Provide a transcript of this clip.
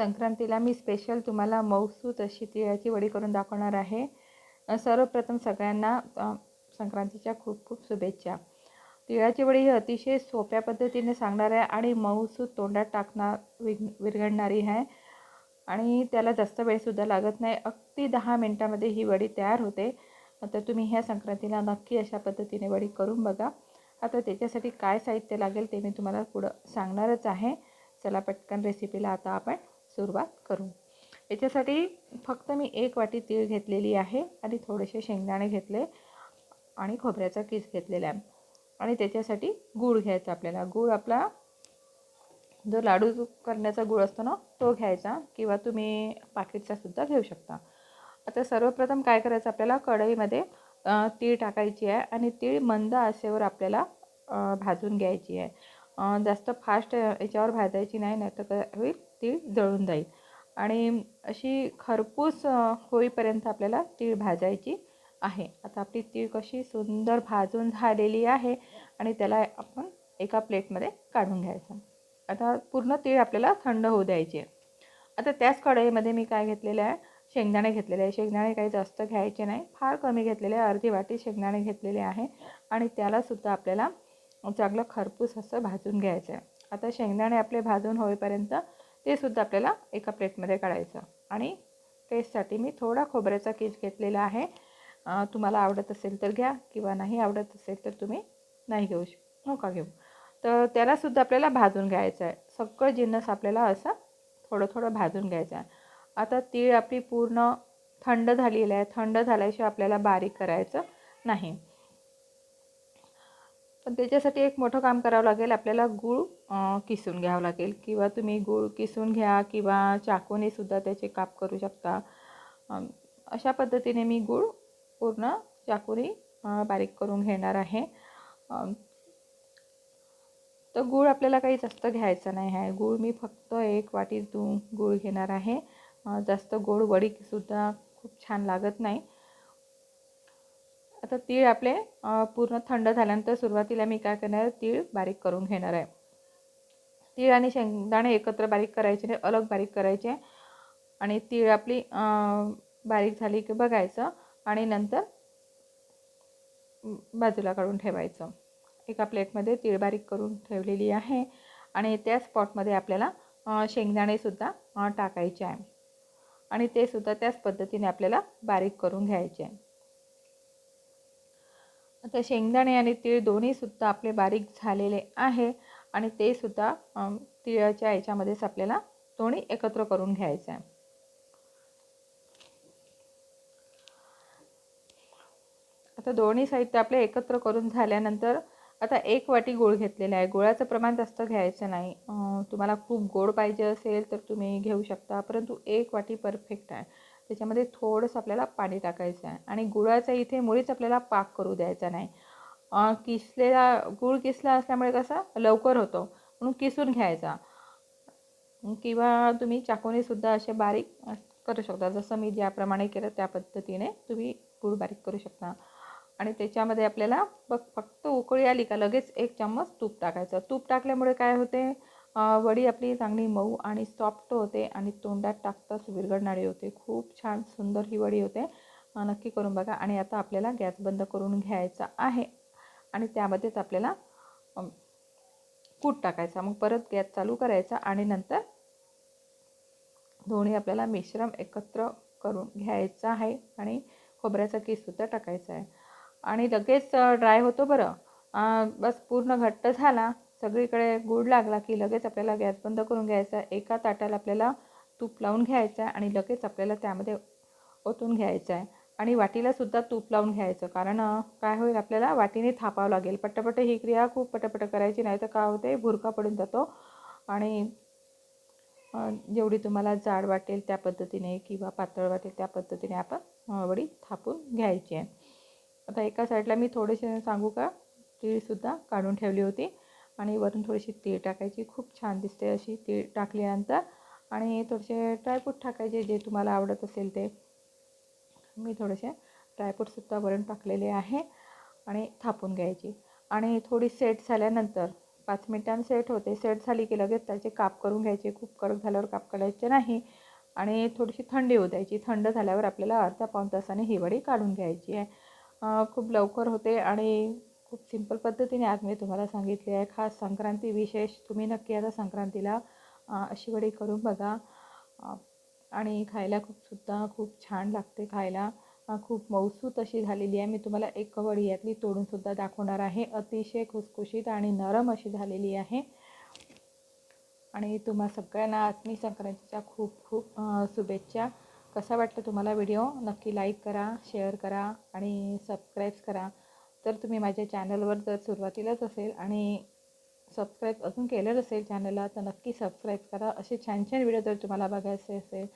संक्रांतीला मी स्पेशल तुम्हाला मऊसूत अशी तिळाची वडी करून दाखवणार आहे. सर्वप्रथम सगळ्यांना संक्रांतीच्या खूप खूप शुभेच्छा. तिळाची वडी ही अतिशय सोप्या पद्धतीने सांगणार आहे आणि मऊसूत तोंडात टाकणार विग विरघळणारी आहे. आणि त्याला जास्त वेळसुद्धा लागत नाही. अगदी दहा मिनटामध्ये ही वडी तयार होते. तर तुम्ही ह्या संक्रांतीला नक्की अशा पद्धतीने वडी करून बघा. आता त्याच्यासाठी काय साहित्य लागेल ते मी तुम्हाला पुढं सांगणारच आहे. चला पटकन रेसिपीला आता आपण सुरुवात करू. याच्यासाठी फक्त मी एक वाटी तीळ घेतलेली आहे आणि थोडेसे शेंगदाणे घेतले आणि खोबऱ्याचा किस घेतलेला आहे. आणि त्याच्यासाठी गूळ घ्यायचा आपल्याला. गूळ आपला जो लाडू करण्याचा गूळ असतो ना तो घ्यायचा किंवा तुम्ही पाकिटचा सुद्धा घेऊ शकता. आता सर्वप्रथम काय करायचं आपल्याला? कढईमध्ये तीळ टाकायची आहे आणि तीळ मंद असेवर आपल्याला भाजून घ्यायची आहे. जास्त फास्ट याच्यावर भाजायची नाही नाही तर काय होईल तीळ जळून जाईल. आणि अशी खरपूस होईपर्यंत आपल्याला तीळ भाजायची आहे. आता आपली तीळ कशी सुंदर भाजून झालेली आहे आणि त्याला आपण एका प्लेटमध्ये काढून घ्यायचं. आता पूर्ण तीळ आपल्याला थंड होऊ द्यायचे आता त्याच कढईमध्ये मी काय घेतलेलं आहे? शेंगदाणे घेतलेले आहे. शेंगदाणे काही जास्त घ्यायचे नाही. फार कमी घेतलेले आहे. अर्धी वाटी शेंगदाणे घेतलेले आहे. आणि त्यालासुद्धा आपल्याला चांगलं खरपूस असं भाजून घ्यायचं आहे. आता शेंगदाणे आपले भाजून होईपर्यंत ते सुद्धा आपल्याला एका प्लेटमध्ये काढायचं. आणि टेस्टसाठी मी थोडा खोबऱ्याचा केस घेतलेला आहे. तुम्हाला आवडत असेल तर घ्या किंवा नाही आवडत असेल तर तुम्ही नाही घेऊ शक नका घेऊ. तर त्यालासुद्धा आपल्याला भाजून घ्यायचं आहे. सगळं जिन्नस आपल्याला असं थोडं थोडं भाजून घ्यायचं आहे. आता तीळ आपली पूर्ण थंड झालेली आहे. थंड झाल्याशिवाय आपल्याला बारीक करायचं नाही. पण त्याच्यासाठी एक मोठं काम करावं लागेल. आपल्याला गूळ किसून घ्यावं लागेल. किंवा तुम्ही गूळ किसून घ्या किंवा चाकूने सुद्धा त्याचे काप करू शकता. अशा पद्धतीने मी गूळ पूर्ण चाकूने बारीक करून घेणार आहे. तर गूळ आपल्याला काही जास्त घ्यायचं नाही आहे. गूळ मी फक्त एक वाटी दू गूळ घेणार आहे. जास्त गोड वडीसुद्धा खूप छान लागत नाही. आता तीळ आपले पूर्ण थंड झाल्यानंतर सुरुवातीला मी काय करणार आहे तीळ बारीक करून घेणार आहे. तीळ आणि शेंगदाणे एकत्र बारीक करायचे नाही अलग बारीक करायचे. आणि तीळ आपली बारीक झाली की बघायचं आणि नंतर बाजूला काढून ठेवायचं. एका प्लेटमध्ये तीळ बारीक करून ठेवलेली आहे आणि त्याच पॉटमध्ये आपल्याला शेंगदाणेसुद्धा टाकायचे आहे. आणि ते सुद्धा त्याच पद्धतीने आपल्याला बारीक करून घ्यायचे आहे. आता शेंगदाणे आणि तीळ दोन्हीसुद्धा आपले बारीक झालेले आहे. आणि ते सुद्धा तिळाच्या याच्यामध्येच आपल्याला दोन्ही एकत्र करून घ्यायचं आहे आता दोन्ही साहित्य आपले एकत्र करून झाल्यानंतर आता एक वाटी गूळ घेतलेला आहे. गुळाचं प्रमाण जास्त घ्यायचं नाही. तुम्हाला खूप गोड पाहिजे असेल तर तुम्ही घेऊ शकता परंतु एक वाटी परफेक्ट आहे. त्याच्यामध्ये थोडंसं आपल्याला पाणी टाकायचं आहे. आणि गुळाचा इथे मुळीच आपल्याला पाक करू द्यायचा नाही. किसलेला गूळ किसला असल्यामुळे कसं? लवकर होतो. म्हणून किसून घ्यायचा. किंवा तुम्ही चाकूनेसुद्धा असे बारीक करू शकता. जसं मी ज्याप्रमाणे केलं त्या पद्धतीने तुम्ही गूळ बारीक करू शकता. आणि त्याच्यामध्ये आपल्याला फक्त उकळी आली का लगेच एक चम्मच तूप टाकायचं. तूप टाकल्यामुळे काय होते? वडी आपली चांगली मऊ आणि सॉफ्ट होते आणि तोंडात टाकताच विरघळणारी होते. खूप छान सुंदर ही वडी होते. नक्की करून बघा. आणि आता आपल्याला गॅस बंद करून घ्यायचा आहे. आणि त्यामध्येच आपल्याला कूट टाकायचा. मग परत गॅस चालू करायचा आणि नंतर दोन्ही आपल्याला मिश्रण एकत्र करून घ्यायचं आहे. आणि खोबऱ्याचा किससुद्धा टाकायचा आहे. आणि लगेच ड्राय होतो बरं. बस पूर्ण घट्ट झाला. सगळीकडे गूळ लागला की लगेच आपल्याला गॅस बंद करून घ्यायचा एका ताटाला आपल्याला तूप लावून घ्यायचं आहे आणि लगेच आपल्याला त्यामध्ये ओतून घ्यायचं आहे. आणि वाटीलासुद्धा तूप लावून घ्यायचं कारण काय होईल आपल्याला? वाटीने थापावं लागेल. पटपट ही क्रिया खूप पटपट करायची नाही तर काय होते? भुरका पडून जातो. आणि जेवढी तुम्हाला जाड वाटेल त्या पद्धतीने किंवा पातळ वाटेल त्या पद्धतीने आपण वडी थापून घ्यायची आहे. आता एका साईडला मी थोडेसे सांगू का? तीळसुद्धा काढून ठेवली होती. आणि वरून थोडीशी तीळ टाकायची. खूप छान दिसते अशी तीळ टाकल्यानंतर. आणि थोडेसे ड्रायफ्रूट टाकायचे जे तुम्हाला आवडत असेल ते. मी थोडेसे ड्रायफ्रूटसुद्धा वरून टाकलेले आहे आणि थापून घ्यायची. आणि थोडी सेट झाल्यानंतर पाच मिनिटांनी सेट होते. सेट झाली की लगेच त्याचे काप करून घ्यायचे. खूप कडक झाल्यावर काप काढायचे नाही. आणि थोडीशी थंडी होऊ द्यायची. थंड झाल्यावर आपल्याला अर्धा पाऊण तासाने ही वडी काढून घ्यायची आहे. खूप लवकर होते आणि खूप सिंपल पद्धतीने आज मी तुम्हाला सांगितले आहे. खास संक्रांती विशेष तुम्ही नक्की आता संक्रांतीला अशी वडी करून बघा. आणि खायला खूप सुद्धा खूप छान लागते खायला. खूप मौसूत अशी झालेली आहे. मी तुम्हाला एक वडी यातली तोडूनसुद्धा दाखवणार आहे. अतिशय खुसखुशीत आणि नरम अशी झालेली आहे. आणि तुम्हा सगळ्यांना आत्मी संक्रांतीच्या खूप खूप शुभेच्छा. कसा वाटतं तुम्हाला व्हिडिओ? नक्की लाईक करा शेअर करा आणि सबस्क्राईब करा. तर तुम्ही माझ्या चॅनलवर जर सुरुवातीलाच असेल आणि सबस्क्राईब अजून केलं नसेल चॅनलला तर नक्की सबस्क्राईब करा. असे छान छान व्हिडिओ जर तुम्हाला बघायचे असेल